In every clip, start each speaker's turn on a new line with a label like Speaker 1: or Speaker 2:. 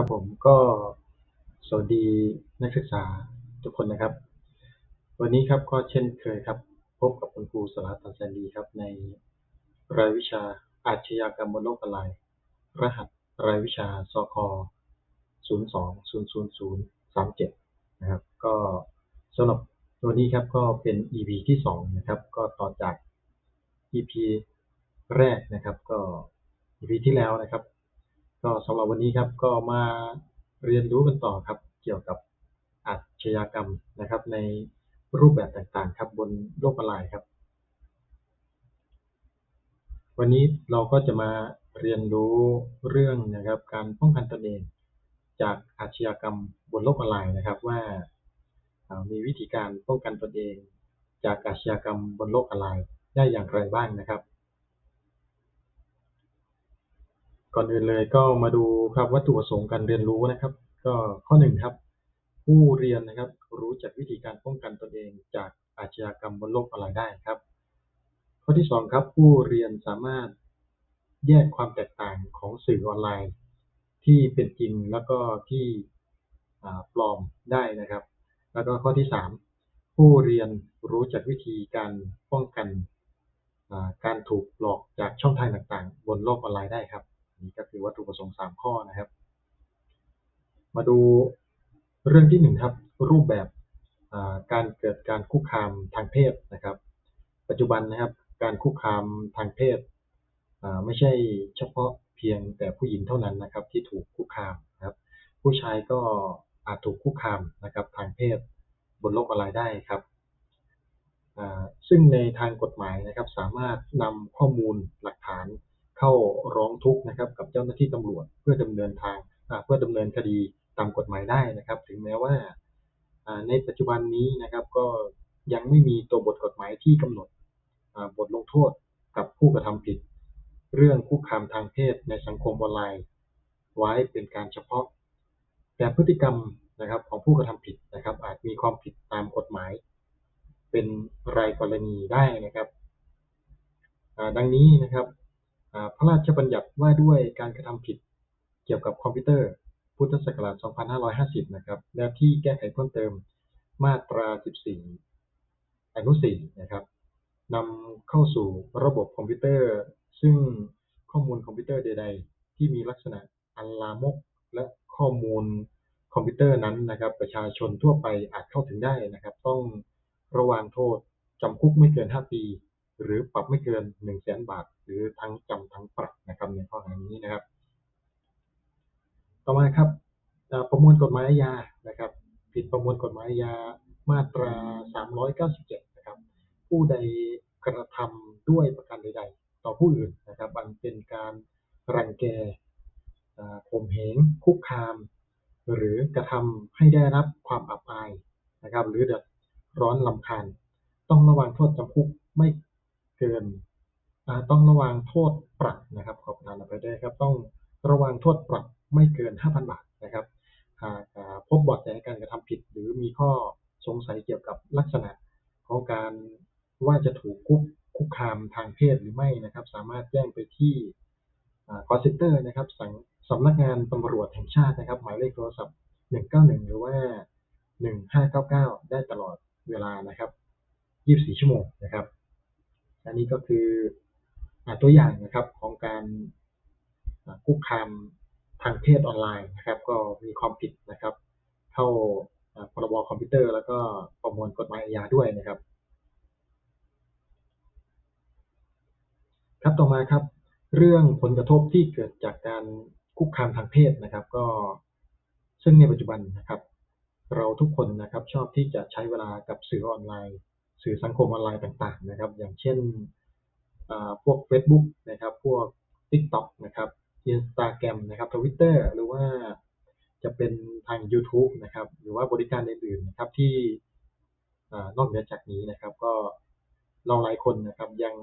Speaker 1: ครับผมก็สวัสดีนักศึกษาทุกคนนะครับ วันนี้ครับก็เช่นเคยครับ พบกับคุณครูสลาตันแสนดีครับ ในรายวิชาอาชญากรรมบนโลกออนไลน์รหัสรายวิชาซค02-00037นะครับ ก็สำหรับตัวนี้ครับก็เป็น EP ที่2นะครับ ก็ต่อจาก EP แรกนะครับ ก็ EP ที่แล้วนะครับ ก็สำหรับวันนี้ครับก็มาเรียนรู้กันต่อครับ เกี่ยวกับอาชญากรรมนะครับ ในรูปแบบต่างๆ ครับบนโลกออนไลน์ครับ วันนี้เราก็จะมาเรียนรู้เรื่องนะครับ การป้องกันตนเองจากอาชญากรรมบนโลกออนไลน์นะครับว่าอ่ามีวิธีการป้องกันตนเอง จากอาชญากรรมบนโลกออนไลน์ได้อย่างไรบ้างนะครับ ก่อนอื่นเลยก็มาดูครับวัตถุประสงค์การเรียนรู้นะครับ ก็ข้อหนึ่งครับ ผู้เรียนนะครับรู้จักวิธีการป้องกันตนเองจากอาชญากรรมบนโลกออนไลน์ได้ครับ ข้อที่สองครับ ผู้เรียนสามารถแยกความแตกต่างของสื่อออนไลน์ ที่เป็นจริงแล้วก็ที่ปลอมได้นะครับ แล้วก็ข้อที่สามผู้เรียนรู้จักวิธีการป้องกันการถูกหลอกจากช่องทางต่างๆ บนโลกออนไลน์ได้ครับ นี่ก็คือวัตถุประสงค์สามข้อนะครับ มาดูเรื่องที่หนึ่งครับ รูปแบบการเกิดการคุกคามทางเพศนะครับ ปัจจุบันนะครับการคุกคามทางเพศไม่ใช่เฉพาะเพียงแต่ผู้หญิงเท่านั้นนะครับ ที่ถูกคุกคามนะครับ ผู้ชายก็อาจถูกคุกคามนะครับทางเพศบนโลกออนไลน์ได้ครับซึ่งในทางกฎหมายนะครับ สามารถนำข้อมูลหลักฐาน เข้าร้องทุกข์นะครับกับเจ้าหน้าที่ตำรวจเพื่อดำเนินทางเพื่อดำเนินคดีตามกฎหมายได้นะครับ ถึงแม้ว่าในปัจจุบันนี้นะครับก็ยังไม่มีตัวบทกฎหมายที่กำหนดบทลงโทษกับผู้กระทำผิด เรื่องคุกคามทางเพศในสังคมออนไลน์ ไว้เป็นการเฉพาะ แต่พฤติกรรมนะครับของผู้กระทำผิดนะครับ อาจมีความผิดตามกฎหมาย เป็นรายกรณีได้นะครับดังนี้นะครับ พระราชบัญญัติว่าด้วยการกระทำผิดเกี่ยวกับคอมพิวเตอร์ พุทธศักราช 2550 นะครับ และที่แก้ไขเพิ่มเติมมาตรา 14 อนุ 4 นะครับนำเข้าสู่ระบบคอมพิวเตอร์ ซึ่งข้อมูลคอมพิวเตอร์ใด ๆ ที่มีลักษณะอันลามก และข้อมูลคอมพิวเตอร์นั้นนะครับ ประชาชนทั่วไปอาจเข้าถึงได้นะครับ ต้องระวางโทษจำคุกไม่เกิน 5 ปี หรือปรับไม่เกิน1 0 0 0 0แสนบาท หรือทั้งจำทั้งปรับนะครับในข้อหานี้นะครับ ต่อมาครับประมวลกฎหมายอาญานะครับ ผิดประมวลกฎหมายอาญามาตรา 397 นะครับ ผู้ใดกระทำด้วยประการใด ๆ ต่อผู้อื่นนะครับอันเป็นการรังแกข่มเหงคุกคาม หรือกระทำให้ได้รับความอับอายนะครับ หรือเดือดร้อนลำคาญ ต้องระวังโทษจำคุกไม่ เกินต้องระวังโทษปรับนะครับขอประทานอภัยด้วยครับ ต้องระวังโทษปรับไม่เกิน 5,000 บาทนะครับหากพบบาะแสการกระทำผิด หรือมีข้อสงสัยเกี่ยวกับลักษณะของการว่าจะถูกคุกคุกคามทางเพศหรือไม่นะครับ สามารถแจ้งไปที่คอ่า call center นะครับสังสำนักงานตำรวจแห่งชาตินะครับ หมายเลขโทรศัพท์ 191 หรือว่า 1599 ได้ตลอดเวลานะครับ 24 ชั่วโมงนะครับ อันนี้ก็คืออตัวอย่างนะครับของการคุกคามทางเพศออนไลน์นะครับ ก็มีความผิดนะครับ เข้าอ่าพรบคอมพิวเตอร์ แล้วก็ประมวลกฎหมายอาญาด้วยนะครับ ครับต่อมาครับ เรื่องผลกระทบที่เกิดจากการคุกคามทางเพศนะครับ ก็ซึ่งในปัจจุบันนะครับ เราทุกคนนะครับชอบที่จะใช้เวลากับสื่อออนไลน์ สื่อสังคมออนไลน์ต่างๆนะครับ อย่างเช่นพวก Facebook นะครับ พวก TikTok นะครับ Instagram นะครับ Twitter หรือว่าจะเป็นทาง YouTube นะครับ หรือว่าบริการอื่นๆนะครับที่นอกเหนือจากนี้นะครับ ก็เราหลายคนนะครับยัง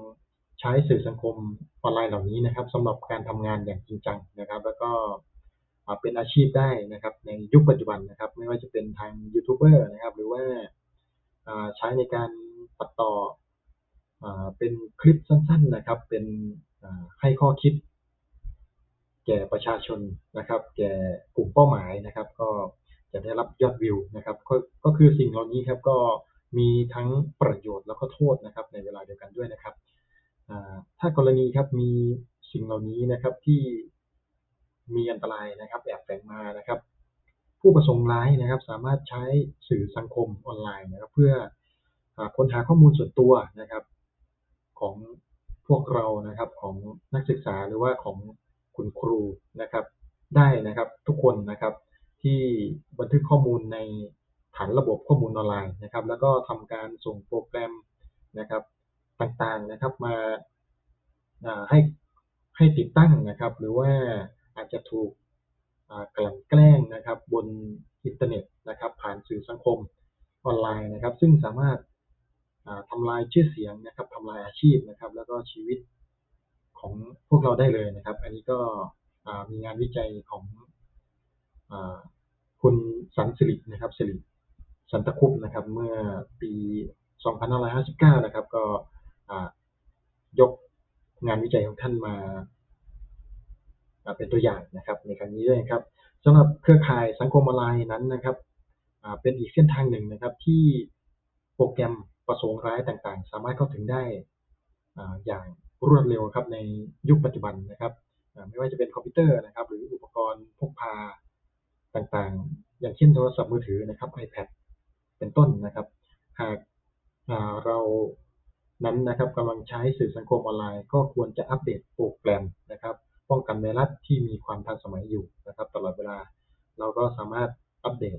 Speaker 1: ใช้สื่อสังคมออนไลน์เหล่านี้นะครับสำหรับการทำงานอย่างจริงจังนะครับ แล้วก็เป็นอาชีพได้นะครับ ในยุคปัจจุบันนะครับ ไม่ว่าจะเป็นทางยูทูบเบอร์นะครับ หรือว่าใช้ในการ ตัดต่ออเป็นคลิปสั้น ๆนะครับ เป็นให้ข้อคิด แก่ประชาชนนะครับ แก่กลุ่มเป้าหมายนะครับ ก็จะได้รับยอดวิวนะครับก็ก็คือสิ่งเหล่านี้ครับก็มีทั้งประโยชน์แล้วก็โทษนะครับ ในเวลาเดียวกันด้วยนะครับถ้ากรณีครับมีสิ่งเหล่านี้นะครับที่มีอันตรายนะครับ แอบแฝงมานะครับ ผู้ประสงค์ร้ายนะครับ สามารถใช้สื่อสังคมออนไลน์นะครับ เพื่อ ค้นหาข้อมูลส่วนตัวนะครับ ของพวกเรานะครับของนักศึกษาหรือว่าของคุณครูนะครับ ได้นะครับทุกคนนะครับ ที่บันทึกข้อมูลในฐานระบบข้อมูลออนไลน์นะครับ แล้วก็ทำการส่งโปรแกรมนะครับต่างๆนะครับมาให้ให้ติดตั้งนะครับ หรือว่าอาจจะถูกกลั่นแกล้งนะครับ บนอินเทอร์เน็ตนะครับ ผ่านสื่อสังคมออนไลน์นะครับ ซึ่งสามารถ อ่าทำลายชื่อเสียงนะครับทำลายอาชีพนะครับ แล้วก็ชีวิตของพวกเราได้เลยนะครับ อันนี้ก็มีงานวิจัยของอคุณสันสิรินะครับสิริสันตคุปนะครับ เมื่อปี 2559 นะครับ ก็ยกงานวิจัยของท่านมาเป็นตัวอย่างนะครับในครั้งนี้ด้วยครับสำหรับเครือข่ายสังคมออนไลน์นั้นนะครับเป็นอีกเส้นทางหนึ่งนะครับที่โปรแกรม ประสงค์ร้ายต่างๆ สามารถเข้าถึงได้อย่างรวดเร็วครับในยุคปัจจุบันนะครับไม่ว่าจะเป็นคอมพิวเตอร์นะครับ หรืออุปกรณ์พกพาต่างๆ อย่างเช่นโทรศัพท์มือถือนะครับ iPad เป็นต้นนะครับ หากเรานั้นนะครับกำลังใช้สื่อสังคมออนไลน์ ก็ควรจะอัปเดตโปรแกรมนะครับ ป้องกันไวรัสที่มีความทันสมัยอยู่นะครับ ตลอดเวลาเราก็สามารถอัปเดต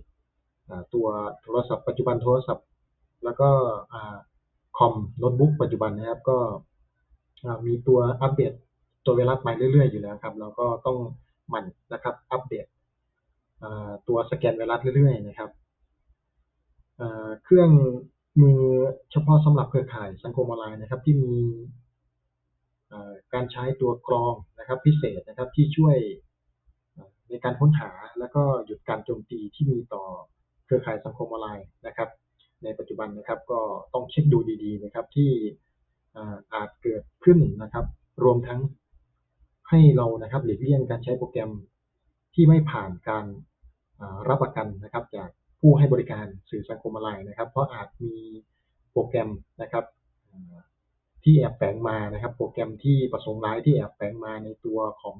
Speaker 1: ตัวโทรศัพท์ปัจจุบันโทรศัพท์ แล้วก็อคอมโน้ตบุ๊กปัจจุบันนะครับ ก็มีตัวอัปเดตตัวไวรัสมาเรื่อยๆอยู่แล้วครับ เราก็ต้องหมั่นนะครับ อัปเดตตัวสแกนไวรัสเรื่อยๆนะครับเครื่องมือเฉพาะสำหรับเครือข่ายสังคมออนไลน์นะครับ ที่มีการใช้ตัวกรองนะครับพิเศษนะครับที่ช่วยในการค้นหาแล้วก็หยุดการโจมตีที่มีต่อเครือข่ายสังคมออนไลน์นะครับ ในปัจจุบันนะครับก็ต้องเช็คดูดีๆนะครับที่อาจเกิดขึ้นนะครับ รวมทั้งให้เรานะครับหลีกเลี่ยงการใช้โปรแกรมที่ไม่ผ่านการรับประกันนะครับ จากผู้ให้บริการสื่อสังคมออนไลน์นะครับ เพราะอาจมีโปรแกรมนะครับที่แอบแฝงมานะครับ โปรแกรมที่ประสงค์ร้ายที่แอบแฝงมาในตัวของ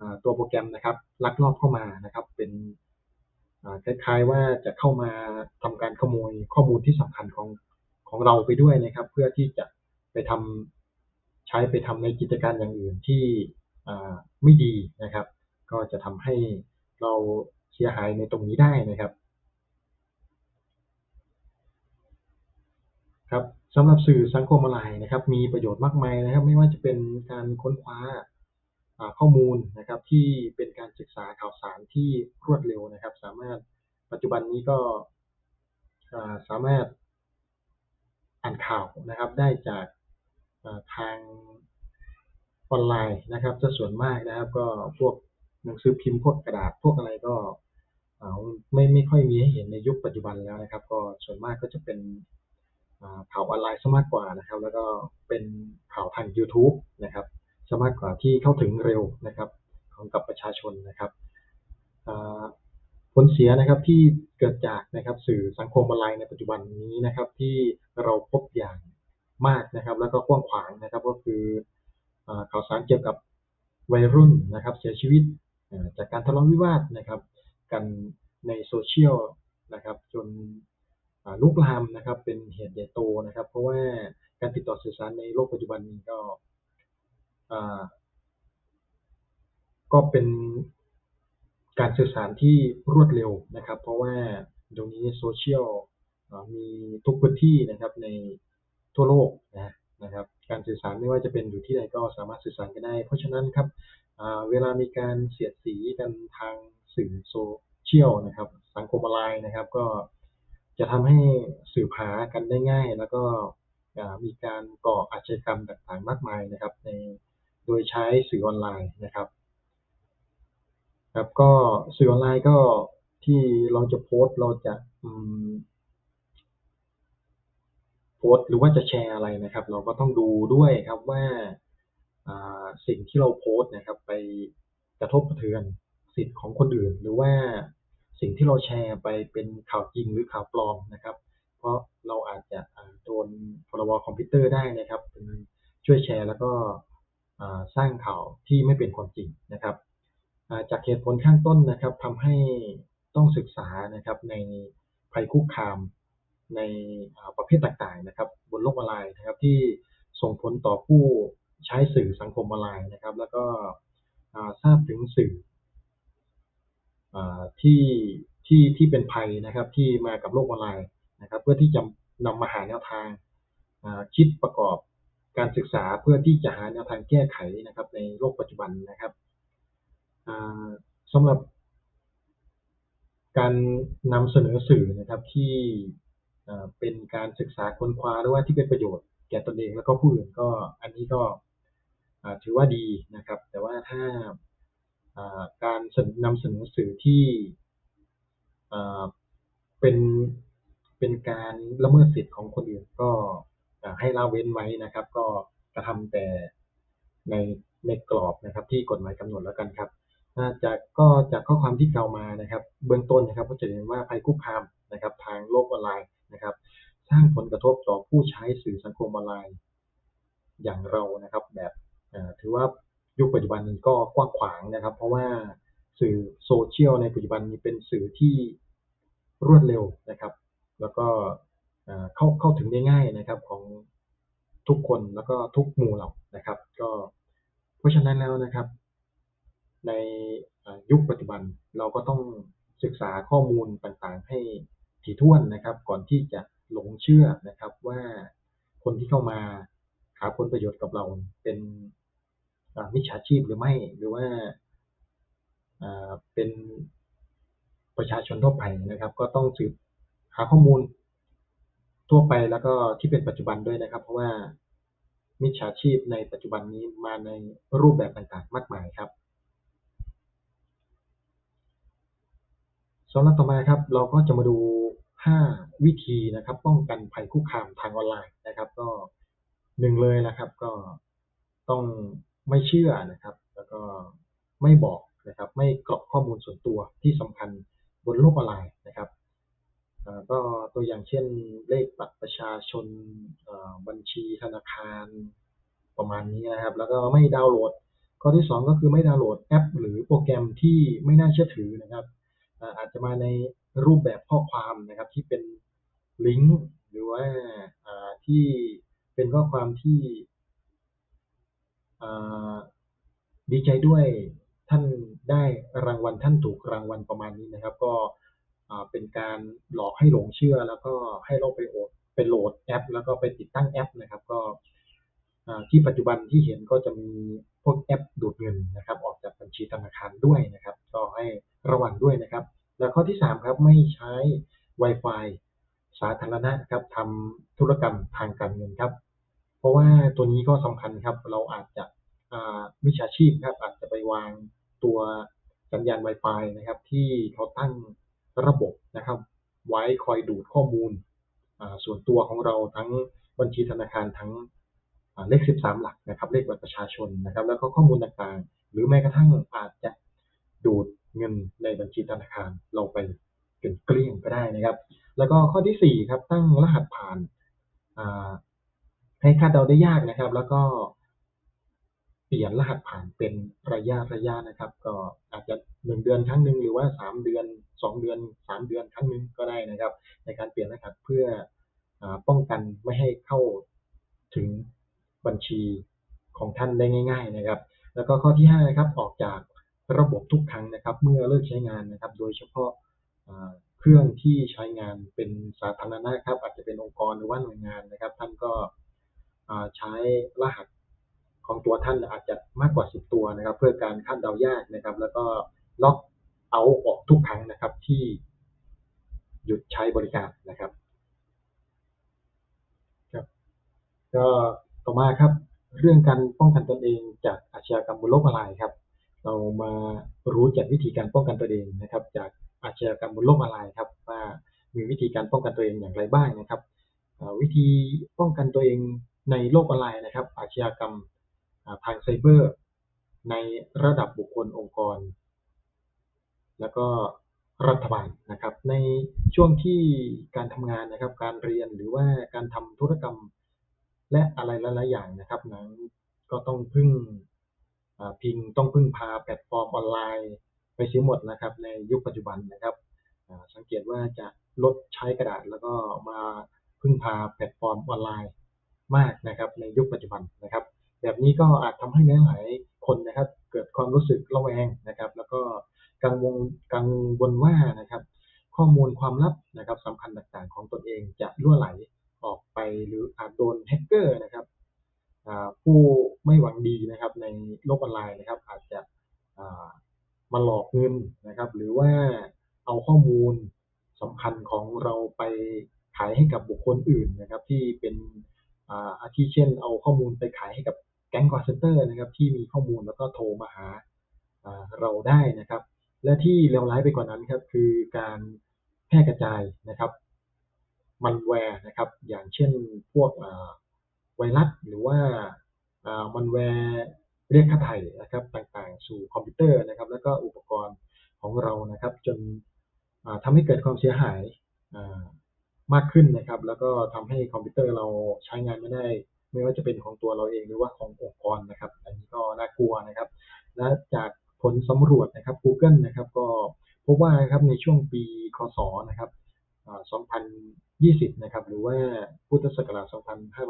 Speaker 1: อตัวโปรแกรมนะครับลักลอบเข้ามานะครับ เป็น คล้ายๆว่าจะเข้ามาทำการขโมยข้อมูลที่สำคัญของของเราไปด้วยนะครับ เพื่อที่จะไปทำใช้ไปทำในกิจการอย่างอื่นที่ไม่ดีนะครับ ก็จะทำให้เราเสียหายในตรงนี้ได้นะครับครับสำหรับสื่อสังคมออนไลน์นะครับ มีประโยชน์มากมายนะครับ ไม่ว่าจะเป็นการค้นคว้า ข้อมูลนะครับที่เป็นการศึกษาข่าวสารที่รวดเร็วนะครับ สามารถปัจจุบันนี้ก็สามารถอ่านข่าวนะครับได้จากาทางออนไลน์นะครับซะส่วนมากนะครับ ก็พวกหนังสือพิมพ์พวกกระดาษพวกอะไรก็ไม่ไม่ค่อยมีให้เห็นในยุคปัจจุบันแล้วนะครับ ก็ส่วนมากก็จะเป็นข่าวออนไลน์ซะมากกว่านะครับ แล้วก็เป็นข่าวทาง YouTube นะครับ ซะมากกว่าที่เข้าถึงเร็วนะครับของกับประชาชนนะครับผลเสียนะครับที่เกิดจากนะครับสื่อสังคมออนไลน์ในปัจจุบันนี้นะครับ ที่เราพบอย่างมากนะครับ แล้วก็กว้างขวางนะครับ ก็คืออข่าวสารเกี่ยวกับวัยรุ่นนะครับ เสียชีวิตจากการทะเลาะวิวาทนะครับ กันในโซเชียลนะครับ จนลุกลามนะครับ เป็นเหตุใหญ่โตนะครับ เพราะว่าการติดต่อสื่อสารในโลกปัจจุบันนี้ก็ ก็เป็นการสื่อสารที่รวดเร็วนะครับ เพราะว่าเดี๋ยวนี้โซเชียลมีทุกพื้นที่นะครับในทั่วโลกนะนะครับ การสื่อสารไม่ว่าจะเป็นอยู่ที่ใดก็สามารถสื่อสารกันได้ เพราะฉะนั้นครับเวลามีการเสียดสีกันทางสื่อโซเชียลนะครับ สังคมออนไลน์นะครับ ก็จะทำให้สืบหากันได้ง่าย แล้วก็มีการก่ออาชญากรรมต่างๆ มากมายนะครับใน ดยใช้สื่อออนไลน์นะครับ ครับก็สื่อออนไลน์ก็ที่เราจะโพสต์เราจะโพสต์หรือว่าจะแชร์อะไรนะครับ เราก็ต้องดูด้วยครับว่าสิ่งที่เราโพสต์นะครับ ไปกระทบกระเทือนสิทธิ์ของคนอื่น หรือว่าสิ่งที่เราแชร์ไปเป็นข่าวจริงหรือข่าวปลอมนะครับ เพราะเราอาจจะโดนพรบคอมพิวเตอร์ได้นะครับช่วยแชร์แล้วก็ สร้างข่าวที่ไม่เป็นความจริงนะครับ จากเหตุผลข้างต้นนะครับทำให้ต้องศึกษานะครับในภัยคุกคามในประเภทต่างๆนะครับ บนโลกออนไลน์นะครับที่ส่งผลต่อผู้ใช้สื่อสังคมออนไลน์นะครับ แล้วก็ทราบถึงสื่ออที่ที่ที่เป็นภัยนะครับที่มากับโลกออนไลน์นะครับ เพื่อที่จะนำมาหาแนวทางคิดประกอบ การศึกษาเพื่อที่จะหาแนวทางแก้ไขนะครับ ในโลกปัจจุบันนะครับสำหรับการนำเสนอสื่อนะครับที่เป็นการศึกษาค้นคว้าหรือว่าที่เป็นประโยชน์แก่ตนเองแล้วก็ผู้อื่นก็อันนี้ก็ถือว่าดีนะครับ แต่ว่าถ้าการนนำเสนอสื่อที่เป็นเป็นการละเมิดสิทธิ์ของคนอื่นก็ ให้ละเว้นไว้นะครับ ก็กระทำแต่ในในกรอบนะครับ ที่กฎหมายกำหนดแล้วกันครับจากก็จากข้อความที่กล่ามานะครับ เบื้องต้นนะครับก็จะเห็นว่าภัยคุกคามนะครับ ทางโลกออนไลน์นะครับ สร้างผลกระทบต่อผู้ใช้สื่อสังคมออนไลน์ อย่างเรานะครับ แบบถือว่ายุคปัจจุบันนี้ก็กว้างขวางนะครับ เพราะว่าสื่อโซเชียลในปัจจุบันนี้เป็นสื่อที่รวดเร็วนะครับ แล้วก็ เข้าเข้าถึงได้ง่ายนะครับของทุกคนแล้วก็ทุกหมู่เหล่านะครับ ก็เพราะฉะนั้นแล้วนะครับ ในยุคปัจจุบันเราก็ต้องศึกษาข้อมูลต่างๆ ให้ถี่ถ้วนนะครับ ก่อนที่จะหลงเชื่อนะครับว่าคนที่เข้ามาหาผลประโยชน์กับเราเป็นมิจฉาชีพหรือไม่หรือว่าเป็นประชาชนทั่วไปนะครับ ก็ต้องสืบหาข้อมูล ทั่วไปแล้วก็ที่เป็นปัจจุบันด้วยนะครับ เพราะว่ามิจฉาชีพในปัจจุบันนี้มาในรูปแบบต่างๆ มากมายครับสำหรับต่อมาครับ เราก็จะมาดู 5 วิธีนะครับ ป้องกันภัยคุกคามทางออนไลน์นะครับ ก็หนึ่งเลยนะครับ ก็ต้องไม่เชื่อนะครับ แล้วก็ไม่บอกนะครับ ไม่กรอกข้อมูลส่วนตัวที่สำคัญบนโลกออนไลน์นะครับ ก็ตัวอย่างเช่นเลขบัตรประชาชนบัญชีธนาคารประมาณนี้นะครับ แล้วก็ไม่ดาวน์โหลด ข้อที่สองก็คือไม่ดาวน์โหลดแอป หรือโปรแกรมที่ไม่น่าเชื่อถือนะครับ อาจจะมาในรูปแบบข้อความนะครับที่เป็นลิงก์หรือว่าที่เป็นข้อความที่ดีใจด้วยท่านได้รางวัลท่านถูกรางวัลประมาณนี้นะครับ ก็ เป็นการหลอกให้หลงเชื่อ แล้วก็ให้เราไปโหลดไปโหลดแอป แล้วก็ไปติดตั้งแอปนะครับ ก็ที่ปัจจุบันที่เห็นก็จะมีพวกแอปดูดเงินนะครับ ออกจากบัญชีธนาคารด้วยนะครับ ก็ให้ระวังด้วยนะครับ แล้วข้อที่สามครับไม่ใช้ Wi-Fi สาธารณะครับทำธุรกรรมทางการเงินครับ เพราะว่าตัวนี้ก็สำคัญครับ เราอาจจะมิจฉาชีพครับอาจจะไปวางตัวสัญญาณ Wi-Fi นะครับ ที่เขาตั้ง ระบบนะครับ ไว้คอยดูดข้อมูลส่วนตัวของเราทั้งบัญชีธนาคารทั้งเลข 13 หลักนะครับ เลขบัตรประชาชนนะครับ แล้วก็ข้อมูลต่างๆ หรือแม้กระทั่งอาจจะดูดเงินในบัญชีธนาคารเราไปจนเกลี้ยงก็ได้นะครับ แล้วก็ข้อที่สี่ครับ ตั้งรหัสผ่านให้คาดเดาได้ยากนะครับ แล้วก็ เปลี่ยนรหัสผ่านเป็นระยะระยะนะครับ ก็อาจจะหนึ่งเดือนครั้งหนึ่งหรือว่าสามเดือนสองเดือนสามเดือนครั้งหนึ่งก็ได้นะครับ ในการเปลี่ยนรหัสเพื่ออป้องกันไม่ให้เข้าถึงบัญชีของท่านได้ง่าย ๆนะครับ แล้วก็ข้อที่ห้านะครับออกจากระบบทุกครั้งนะครับ เมื่อเลิกใช้งานนะครับ โดยเฉพาะเครื่องที่ใช้งานเป็นสาธารณะครับ อาจจะเป็นองค์กรหรือว่าหน่วยงานนะครับ ท่านก็ใช้รหัส ของตัวท่านอาจจะมากกว่า 10 ตัวนะครับ เพื่อการคาดเดายากนะครับ แล้วก็ล็อกเอาออกทุกครั้งนะครับที่หยุดใช้บริการนะครับครับ ก็ต่อมาครับ เรื่องการป้องกันตนเองจากอาชญากรรมบนโลกออนไลน์ครับ เรามารู้จักวิธีการป้องกันตัวเองนะครับ จากอาชญากรรมบนโลกออนไลน์ครับว่ามีวิธีการป้องกันตัวเองอย่างไรบ้างนะครับ วิธีป้องกันตัวเองในโลกออนไลน์นะครับ อาชญากรรม ทางไซเบอร์ในระดับบุคคลองค์กร แล้วก็รัฐบาลนะครับ ในช่วงที่การทำงานนะครับ การเรียนหรือว่าการทำธุรกรรมและอะไรหลายๆอย่างนะครับนั้นก็ต้องพึ่งพิงต้องพึ่งพาแพลตฟอร์มออนไลน์ไปเสียหมดนะครับ ในยุคปัจจุบันนะครับสังเกตว่าจะลดใช้กระดาษแล้วก็มาพึ่งพาแพลตฟอร์มออนไลน์มากนะครับ ในยุคปัจจุบันนะครับ แบบนี้ก็อาจทำให้หลายๆคนนะครับ เกิดความรู้สึกระแวงนะครับ แล้วก็กังวลกังวลว่านะครับ ข้อมูลความลับนะครับสำคัญต่างๆ ของตนเองจะล่วไหลออกไปหรืออาจโดนแฮกเกอร์นะครับผู้ไม่หวังดีนะครับ ในโลกออนไลน์นะครับ อาจจะมาหลอกเงินนะครับ หรือว่าเอาข้อมูลสำคัญของเราไปขายให้กับบุคคลอื่นนะครับ ที่เป็นอาอาทิเช่น เอาข้อมูลไปขายให้กับ แก๊งคอร์เซนเตอร์นะครับที่มีข้อมูลแล้วก็โทรมาหาเราได้นะครับ และที่เลวร้ายไปกว่านั้นครับคือการแพร่กระจายนะครับมันแวร์นะครับ อย่างเช่นพวกไวรัสหรือว่ามันแวร์เรียกค่าไถ่นะครับต่างๆ สู่คอมพิวเตอร์นะครับ แล้วก็อุปกรณ์ของเรานะครับ จนอ่าทำให้เกิดความเสียหายมากขึ้นนะครับ แล้วก็ทำให้คอมพิวเตอร์เราใช้งานไม่ได้ ไม่ว่าจะเป็นของตัวเราเองหรือว่าขององค์กรนะครับ อันนี้ก็น่ากลัวนะครับ และจากผลสำรวจนะครับ Google นะครับ ก็พบว่านะครับในช่วงปีคศนะครับอ่า2020 นะครับ หรือว่าพุทธศักราช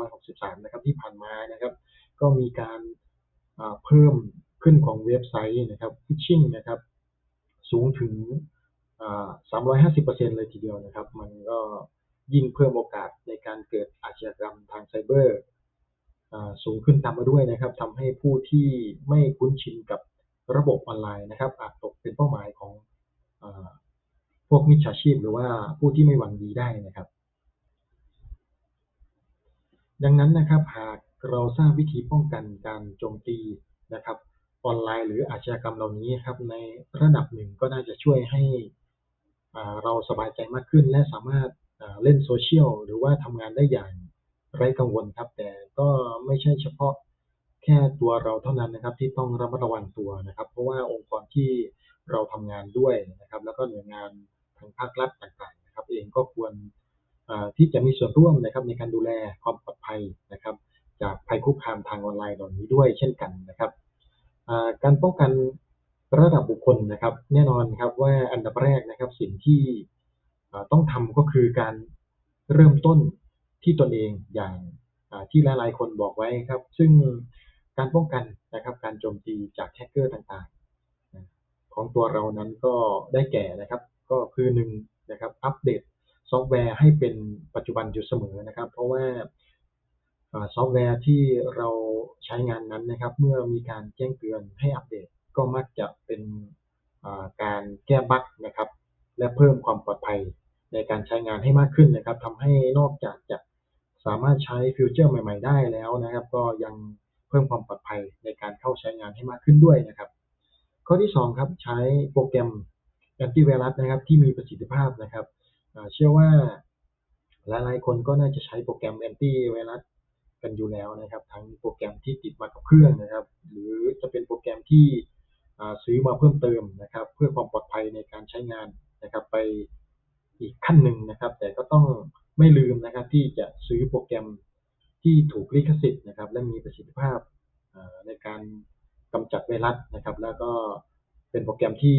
Speaker 1: 2563 นะครับ ที่ผ่านมานะครับ ก็มีการเพิ่มขึ้นของเว็บไซต์นะครับ phishing นะครับ สูงถึงอ่า350%เลยทีเดียวนะครับ มันก็ยิ่งเพิ่มโอกาสในการเกิดอาชญากรรมทางไซเบอร์ สูงขึ้นตามมาด้วยนะครับทำให้ผู้ที่ไม่คุ้นชินกับระบบออนไลน์นะครับอาจตกเป็นเป้าหมายของอพวกมิจฉาชีพ หรือว่าผู้ที่ไม่หวังดีได้นะครับ ดังนั้นนะครับหากเราทราบวิธีป้องกันการโจมตีนะครับออนไลน์หรืออาชญากรรมเหล่านี้ครับในระดับหนึ่งก็น่าจะช่วยให้เราสบายใจมากขึ้น และสามารถเล่นโซเชียลหรือว่าทำงานได้อย่าง ไร้กังวลครับ แต่ก็ไม่ใช่เฉพาะแค่ตัวเราเท่านั้นนะครับ ที่ต้องระมัดระวังตัวนะครับ เพราะว่าองค์กรที่เราทำงานด้วยนะครับ แล้วก็หน่วยงานทางภาครัฐต่างๆ นะครับ เองก็ควรอ่าที่จะมีส่วนร่วมนะครับ ในการดูแลความปลอดภัยนะครับ จากภัยคุกคามทางออนไลน์เหล่านี้ด้วยเช่นกันนะครับอ่าการป้องกันระดับบุคคลนะครับ แน่นอนครับว่าอันดับแรกนะครับสิ่งที่อ่าต้องทำก็คือการเริ่มต้น ที่ตนเองอย่างที่หลายๆ คนบอกไว้ครับ ซึ่งการป้องกันนะครับ การโจมตีจากแฮกเกอร์ต่างๆ ของตัวเรานั้นก็ได้แก่นะครับ ก็คือหนึ่งนะครับอัปเดตซอฟต์แวร์ให้เป็นปัจจุบันอยู่เสมอนะครับ เพราะว่าซอฟต์แวร์ที่เราใช้งานนั้นนะครับ เมื่อมีการแจ้งเตือนให้อัปเดตก็มักจะเป็นการแก้บั๊กนะครับ และเพิ่มความปลอดภัยในการใช้งานให้มากขึ้นนะครับทำให้นอกจากจะ สามารถใช้ฟีเจอร์ใหม่ ๆ ได้แล้วนะครับ ก็ยังเพิ่มความปลอดภัยในการเข้าใช้งานให้มากขึ้นด้วยนะครับ ข้อที่สองครับใช้โปรแกรมแอนตี้ไวรัสนะครับ ที่มีประสิทธิภาพนะครับเชื่อว่าหลายๆคนก็น่าจะใช้โปรแกรมแอนตี้ไวรัสกันอยู่แล้วนะครับ ทั้งโปรแกรมที่ติดมากับเครื่องนะครับ หรือจะเป็นโปรแกรมที่ซื้อมาเพิ่มเติมนะครับ เพื่อความปลอดภัยในการใช้งานนะครับ ไปอีกขั้นหนึ่งนะครับ แต่ก็ต้อง ไม่ลืมนะครับที่จะซื้อโปรแกรมที่ถูกลิขสิทธิ์นะครับ และมีประสิทธิภาพในการกำจัดไวรัสนะครับ แล้วก็เป็นโปรแกรมที่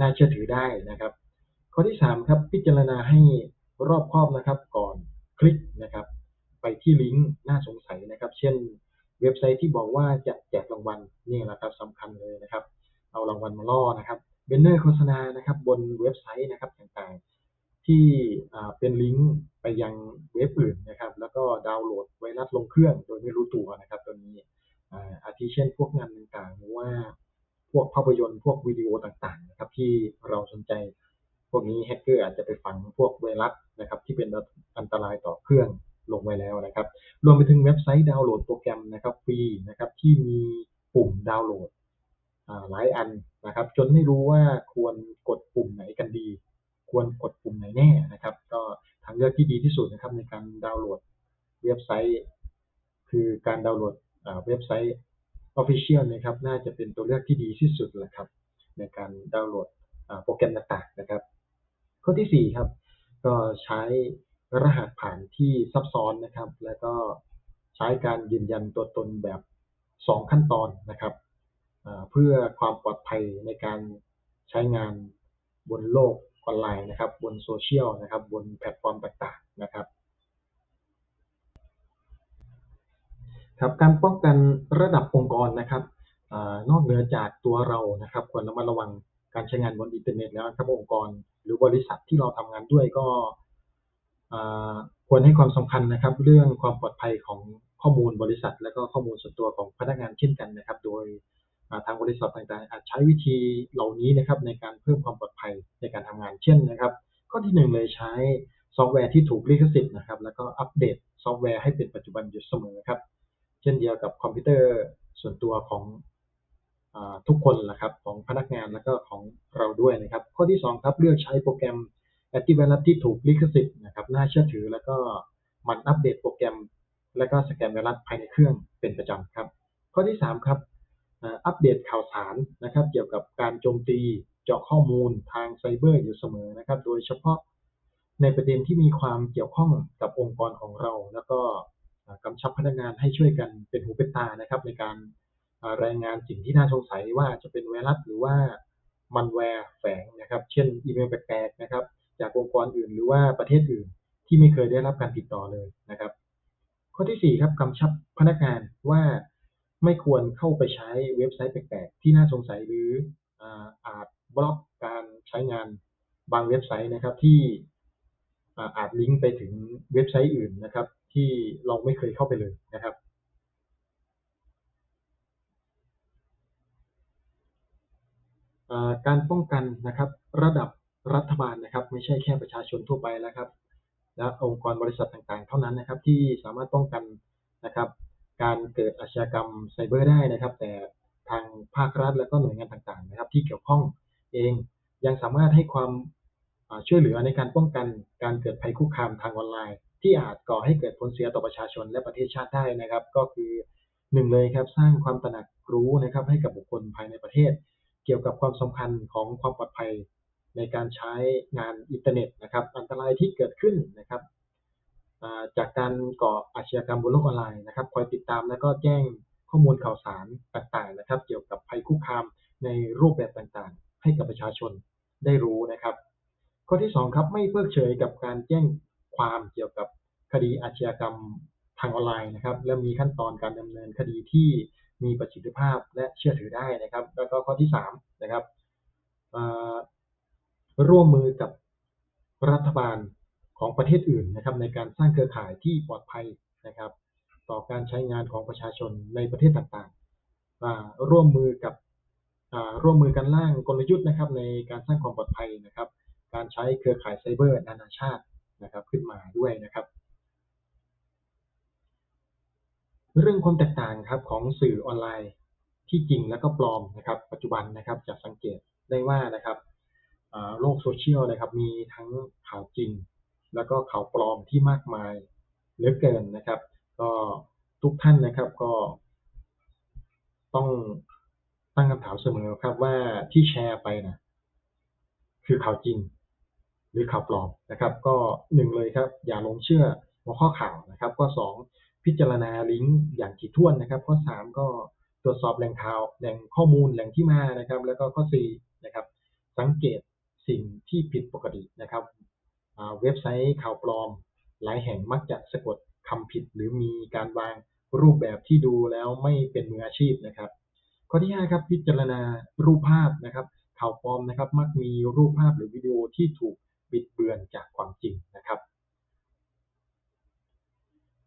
Speaker 1: น่าเชื่อถือได้นะครับ ข้อที่สามครับพิจารณาให้รอบคอบนะครับก่อนคลิกนะครับ ไปที่ลิงก์น่าสงสัยนะครับ เช่น เว็บไซต์ที่บอกว่าจะแจกรางวัลนี่แหละครับสำคัญเลยนะครับ เอารางวัลมาล่อนะครับเบนเนอร์โฆษณานะครับ บนเว็บไซต์นะครับต่างๆ ที่เป็นลิงก์ไปยังเว็บอื่นนะครับ แล้วก็ดาวน์โหลดไวรัสลงเครื่องโดยไม่รู้ตัวนะครับ ตัวนี้อาทิเช่นพวกงานต่างๆหรือว่าพวกภาพยนตร์พวกวิดีโอต่างๆนะครับที่เราสนใจพวกนี้แฮกเกอร์อาจจะไปฝังพวกไวรัสนะครับ ที่เป็นอันตรายต่อเครื่องลงไว้แล้วนะครับ รวมไปถึงเว็บไซต์ดาวน์โหลดโปรแกรมนะครับฟรีนะครับที่มีปุ่มดาวน์โหลดหลายอันนะครับ จนไม่รู้ว่าควรกดปุ่มไหนกันดี ควรกดปุ่มไหนแน่นะครับ ก็ทางเลือกที่ดีที่สุดนะครับในการดาวน์โหลดเว็บไซต์ คือการดาวน์โหลดเว็บไซต์ Official นะครับ น่าจะเป็นตัวเลือกที่ดีที่สุดแหละครับ ในการดาวน์โหลดโปรแกรมต่างๆนะครับ ข้อที่ 4 ครับ ก็ใช้รหัสผ่านที่ซับซ้อนนะครับ แล้วก็ใช้การยืนยันตัวตนแบบ 2 ขั้นตอนนะครับเพื่อความปลอดภัยในการใช้งานบนโลก ออนไลน์นะครับ บนโซเชียลนะครับ บนแพลตฟอร์มต่างๆนะครับครับการป้องกันระดับองค์กรนะครับอนอกเหนือจากตัวเรานะครับ ควรระมัดระวังการใช้งานบนอินเทอร์เน็ตแล้วครับองค์กร หรือบริษัทที่เราทำงานด้วยก็ควรให้ความสำคัญนะครับ เรื่องความปลอดภัยของข้อมูลบริษัท และก็ข้อมูลส่วนตัวของพนักงานเช่นกันนะครับ โดย ทางบริษัทต่างๆ อาจใช้วิธีเหล่านี้นะครับในการเพิ่มความปลอดภัยในการทำงานเช่นนะครับ ข้อที่หนึ่งเลยใช้ซอฟต์แวร์ที่ถูกลิขสิทธิ์นะครับ แล้วก็อัปเดตซอฟต์แวร์ให้เป็นปัจจุบันอยู่เสมอครับ เช่นเดียวกับคอมพิวเตอร์ส่วนตัวของทุกคนนะครับของพนักงานแล้วก็ของเราด้วยนะครับ ข้อที่ 2 ครับเลือกใช้โปรแกรมแอนติไวรัสที่ถูกลิขสิทธิ์นะครับน่าเชื่อถือแล้วก็มันอัปเดตโปรแกรม และก็สแกนไวรัสภายในเครื่องเป็นประจำครับ ข้อที่ 3 ครับ อัปเดตข่าวสารนะครับเกี่ยวกับการโจมตีเจาะข้อมูลทางไซเบอร์อยู่เสมอนะครับ โดยเฉพาะในประเด็นที่มีความเกี่ยวข้องกับองค์กรของเรา แล้วก็กำชับพนักงานให้ช่วยกันเป็นหูเป็นตานะครับ ในการรายงานสิ่งที่น่าสงสัยว่าจะเป็นไวรัสหรือว่ามันแวร์แฝงนะครับ เช่นอีเมลแปลกๆนะครับ จากองค์กรอื่นหรือว่าประเทศอื่นที่ไม่เคยได้รับการติดต่อเลยนะครับ ข้อที่4ครับกำชับพนักงานว่า ไม่ควรเข้าไปใช้เว็บไซต์แปลก ๆ ที่น่าสงสัยหรืออาจบล็อกการใช้งานบางเว็บไซต์นะครับ ที่อาจลิงก์ไปถึงเว็บไซต์อื่นนะครับ ที่เราไม่เคยเข้าไปเลยนะครับการป้องกันนะครับ ระดับรัฐบาลนะครับ ไม่ใช่แค่ประชาชนทั่วไปแล้วครับ และองค์กรบริษัทต่างๆ เท่านั้นนะครับ ที่สามารถป้องกันนะครับ การเกิดอาชญากรรมไซเบอร์ได้นะครับ แต่ทางภาครัฐและก็หน่วยงานต่างๆ นะครับ ที่เกี่ยวข้องเองยังสามารถให้ความช่วยเหลือในการป้องกันการเกิดภัยคุกคามทางออนไลน์ ที่อาจก่อให้เกิดผลเสียต่อประชาชนและประเทศชาติได้นะครับ ก็คือหนึ่งเลยครับสร้างความตระหนักรู้นะครับให้กับบุคคลภายในประเทศ เกี่ยวกับความสำคัญของความปลอดภัยในการใช้งานอินเทอร์เน็ตนะครับ อันตรายที่เกิดขึ้นนะครับ จากการก่ออาชญากรรมบนโลกออนไลน์นะครับ คอยติดตามและก็แจ้งข้อมูลข่าวสารต่างๆนะครับ เกี่ยวกับภัยคุกคามในรูปแบบต่างๆ ให้กับประชาชนได้รู้นะครับ ข้อที่2ครับไม่เพิกเฉยกับการแจ้งความเกี่ยวกับคดีอาชญากรรมทางออนไลน์นะครับ และมีขั้นตอนการดำเนินคดีที่มีประสิทธิภาพและเชื่อถือได้นะครับ แล้วก็ข้อที่3นะครับร่วมมือกับรัฐบาล ของประเทศอื่นนะครับในการสร้างเครือข่ายที่ปลอดภัยนะครับ ต่อการใช้งานของประชาชนในประเทศต่างๆ ร่วมมือกับร่วมมือกันร่างกลยุทธ์นะครับ ในการสร้างความปลอดภัยนะครับ การใช้เครือข่ายไซเบอร์นานาชาตินะครับขึ้นมาด้วยนะครับ เรื่องความแตกต่างครับของสื่อออนไลน์ที่จริงแล้วก็ปลอมนะครับ ปัจจุบันนะครับจะสังเกตได้ว่านะครับโลกโซเชียลนะครับมีทั้งข่าวจริง แล้วก็ข่าวปลอมที่มากมายเหลือเกินนะครับ ก็ทุกท่านนะครับก็ ต้องตั้งคำถามเสมอครับว่าที่แชร์ไปนะคือข่าวจริง หรือข่าวปลอมนะครับ ก็หนึ่งเลยครับ อย่าลงเชื่อหัวข้อข่าวนะครับ ก็สองพิจารณาลิงก์อย่างถี่ถ้วนนะครับ ข้อ3ก็ตรวจสอบแหล่งข่าวแหล่งข้อมูลแหล่งที่มานะครับ แล้วก็ข้อ4นะครับ สังเกตสิ่งที่ผิดปกตินะครับ เว็บไซต์ข่าวปลอม หลายแห่งมักจะสะกดคำผิดหรือมีการวางรูปแบบที่ดูแล้วไม่เป็นมืออาชีพนะครับ ข้อที่5ครับพิจารณารูปภาพนะครับข่าวปลอมนะครับ มักมีรูปภาพหรือวิดีโอที่ถูกบิดเบือนจากความจริงนะครับ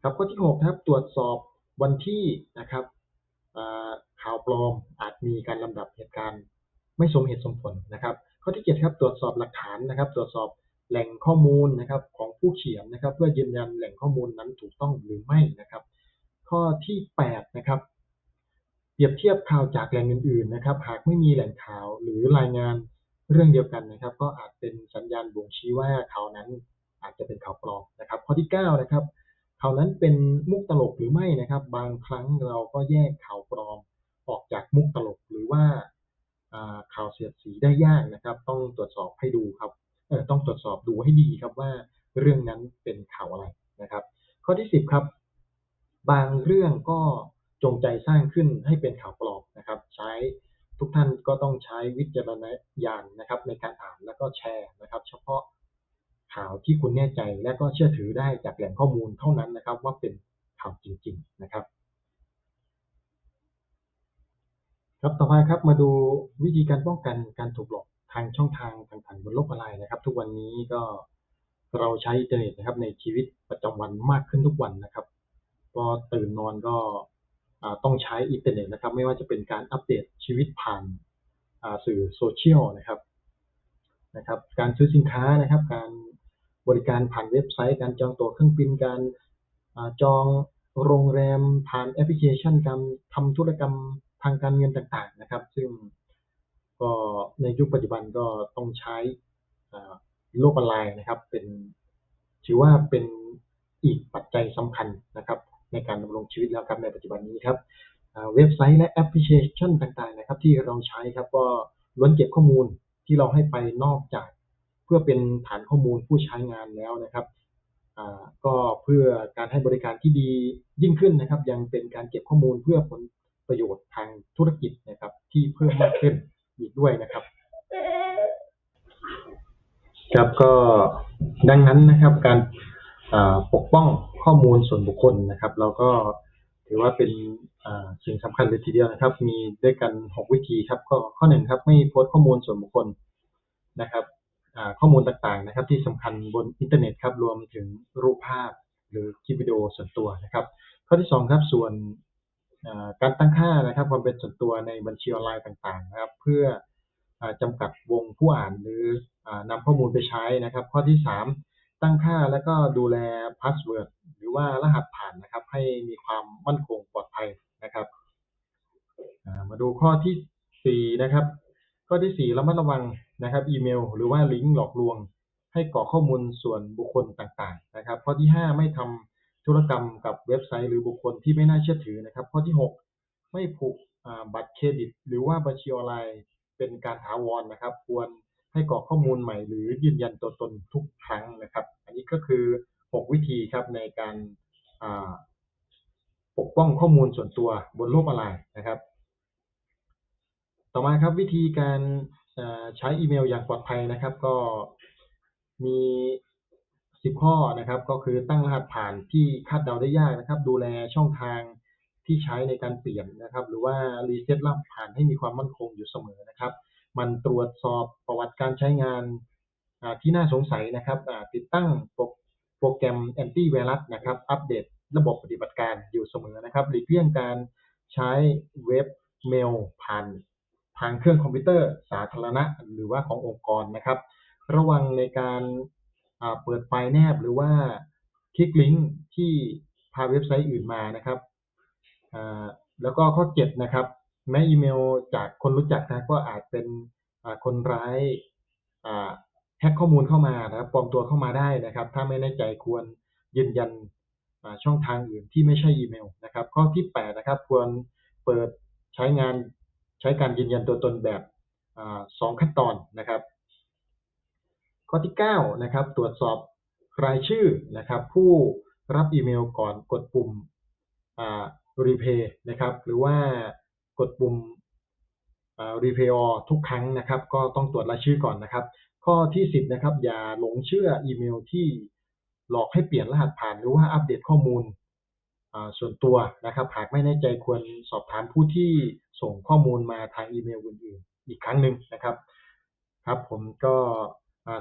Speaker 1: ครับข้อที่6ครับตรวจสอบวันที่นะครับข่าวปลอมอาจมีการลำดับเหตุการณ์ ไม่สมเหตุสมผลนะครับ ข้อที่7ครับตรวจสอบหลักฐานนะครับ ตรวจสอบ แหล่งข้อมูลนะครับของผู้เขียนนะครับ เพื่อยืนยันแหล่งข้อมูลนั้นถูกต้องหรือไม่นะครับ ข้อที่8นะครับเปรียบเทียบข่าวจากแหล่งอื่นๆนะครับ หากไม่มีแหล่งข่าวหรือรายงานเรื่องเดียวกันนะครับ ก็อาจเป็นสัญญาณบ่งชี้ว่าข่าวนั้นอาจจะเป็นข่าวปลอมนะครับ ข้อที่9นะครับข่าวนั้นเป็นมุกตลกหรือไม่นะครับ บางครั้งเราก็แยกข่าวปลอมออกจากมุกตลกหรือว่าข่าวเสียดสีได้ยากนะครับ ต้องตรวจสอบให้ดูครับ ต้องตรวจสอบดูให้ดีครับว่าเรื่องนั้นเป็นข่าวอะไรนะครับ ข้อที่สิบครับ บางเรื่องก็จงใจสร้างขึ้นให้เป็นข่าวปลอมนะครับ ใช้ทุกท่านก็ต้องใช้วิจารณญาณนะครับ ในการอ่านแล้วก็แชร์นะครับ เฉพาะข่าวที่คุณแน่ใจและก็เชื่อถือได้จากแหล่งข้อมูลเท่านั้นนะครับ ว่าเป็นข่าวจริง ๆ นะครับ ครับต่อมาครับมาดูวิธีการป้องกันการถูกหลอกางช่องทางต่างๆบนโลกออนไลน์นะครับ ทุกวันนี้ก็เราใช้อินเทอร์เน็ตนะครับในชีวิตประจำวันมากขึ้นทุกวันนะครับก็ตื่นนอนก็ต้องใช้อินเทอร์เน็ตนะครับ ไม่ว่าจะเป็นการอัปเดตชีวิตผ่านสื่อโซเชียลนะครับนะครับ การซื้อสินค้านะครับ การบริการผ่านเว็บไซต์ การจองตั๋วเครื่องบินการอจองโรงแรมผ่านแอปพลิเคชันการทำธุรกรรมทางการเงินต่างๆนะครับ ซึ่ง ก็ในยุคปัจจุบันก็ต้องใช้โลกออนไลน์นะครับ เป็นถือว่าเป็นอีกปัจจัยสำคัญนะครับ ในการดำรงชีวิตแล้วครับในปัจจุบันนี้ครับเว็บไซต์และแอปพลิเคชันต่างๆนะครับ ที่เราใช้ครับก็ล้วนเก็บข้อมูลที่เราให้ไปนอกจาก เพื่อเป็นฐานข้อมูลผู้ใช้งานแล้วนะครับก็เพื่อการให้บริการที่ดียิ่งขึ้นนะครับ ยังเป็นการเก็บข้อมูลเพื่อผลประโยชน์ทางธุรกิจนะครับ ที่เพิ่มมากขึ้น อีกด้วยนะครับครับก็ดังนั้นนะครับ การปกป้องข้อมูลส่วนบุคคลนะครับ เราก็ถือว่าเป็นสิ่งสำคัญเลยทีเดียวนะครับ มีด้วยกัน 6 วิธีครับ ก็ข้อหนึ่งครับ ไม่โพสต์ข้อมูลส่วนบุคคลนะครับข้อมูลต่างๆนะครับ ที่สำคัญบนอินเทอร์เน็ตครับ รวมถึงรูปภาพหรือคลิปวิดีโอส่วนตัวนะครับ ข้อที่สองครับส่วน การตั้งค่านะครับความเป็นส่วนตัวในบัญชีออนไลน์ต่างๆนะครับ เพื่ออ่าจำกัดวงผู้อ่านหรืออานำข้อมูลไปใช้นะครับ ข้อที่ 3 ตั้งค่าแล้วก็ดูแลพาสเวิร์ดหรือว่ารหัสผ่านนะครับ ให้มีความมั่นคงปลอดภัยนะครับมาดูข้อที่4นะครับข้อที่4ระมัดระวังนะครับ อีเมล หรือว่าลิงก์หลอกลวง ให้กรอกข้อมูลส่วนบุคคลต่างๆ นะครับ ข้อที่ 5 ไม่ทำ ธุรกรรมกับเว็บไซต์หรือบุคคลที่ไม่น่าเชื่อถือนะครับ ข้อที่ 6 ไม่ผูกบัตรเครดิต หรือว่าบัญชีออนไลน์เป็นการถาวรนะครับ ควรให้กรอกข้อมูลใหม่ หรือยืนยันตัวตนทุกครั้งนะครับ อันนี้ก็คือ 6 วิธีครับในการปกป้องข้อมูลส่วนตัวบนโลกออนไลน์นะครับ ต่อมาครับวิธีการใช้อีเมลอย่างปลอดภัยนะครับ ก็มี 10 ข้อนะครับ ก็คือตั้งรหัสผ่านที่คาดเดาได้ยากนะครับ ดูแลช่องทางที่ใช้ในการเปลี่ยนนะครับ หรือว่ารีเซ็ตรหัสผ่านให้มีความมั่นคงอยู่เสมอนะครับ มันตรวจสอบประวัติการใช้งานที่น่าสงสัยนะครับติดตั้งโปรโปรแกรมแอนตี้ไวรัสนะครับ อัปเดตระบบปฏิบัติการอยู่เสมอนะครับหลีกเลี่ยงการใช้เว็บเมลผ่านทางเครื่องคอมพิวเตอร์สาธารณะ หรือว่าขององค์กรนะครับ ระวังในการ เปิดไฟล์แนบหรือว่าคลิกลิงก์ที่พาเว็บไซต์อื่นมานะครับอ่าแล้วก็ข้อ7นะครับแม้อีเมลจากคนรู้จักนะก็อาจเป็นอ่าคนร้ายอ่าแฮ็กข้อมูลเข้ามานะครับปลอมตัวเข้ามาได้นะครับ ถ้าไม่แน่ใจควรยืนยันช่องทางอื่นที่ไม่ใช่อีเมลนะครับ ข้อที่8นะครับควรเปิดใช้งานใช้การยืนยันตัวตนแบบอ่าสองขั้นตอนนะครับ ข้อที่9นะครับตรวจสอบรายชื่อนะครับ ผู้รับอีเมลก่อนกดปุ่มอ่า repay นะครับ หรือว่ากดปุ่มอ่า repay all ทุกครั้งนะครับ ก็ต้องตรวจรายชื่อก่อนนะครับ ข้อที่ 10นะครับ อย่าหลงเชื่ออีเมลที่หลอกให้เปลี่ยนรหัสผ่านหรือว่าอัปเดตข้อมูลส่วนตัวนะครับ หากไม่แน่ใจควรสอบถามผู้ที่ส่งข้อมูลมาทางอีเมลอื่นๆ อีกครั้งหนึ่งนะครับ ครับผมก็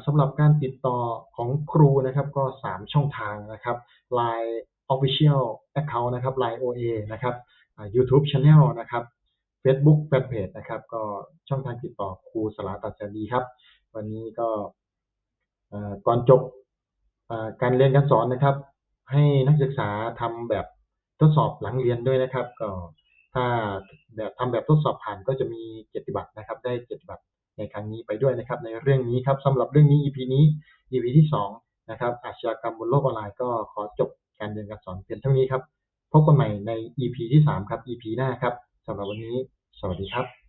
Speaker 1: สำหรับการติดต่อของครูนะครับก็ 3 ช่องทางนะครับ Line Official Account นะครับ Line OA นะครับ YouTube Channel นะครับ Facebook Fanpage นะครับ ก็ช่องทางติดต่อครูสลาตัดแสนดีครับ วันนี้ก็ก่อนจบการเรียนการสอนนะครับ ให้นักศึกษาทำแบบทดสอบหลังเรียนด้วยนะครับ ก็ถ้าแบบทำแบบทดสอบผ่านก็จะมีเกียรติบัตรนะครับ ได้เกียรติบัตร ในครั้งนี้ไปด้วยนะครับในเรื่องนี้ครับสำหรับเรื่องนี้ EP นี้ EP ที่สองนะครับอาชญากรรมบนโลกออนไลน์ก็ขอจบการเรียนการสอนเพียงเท่านี้ครับพบกันใหม่ใน EP ที่สามครับ EP หน้าครับสำหรับวันนี้ สวัสดีครับ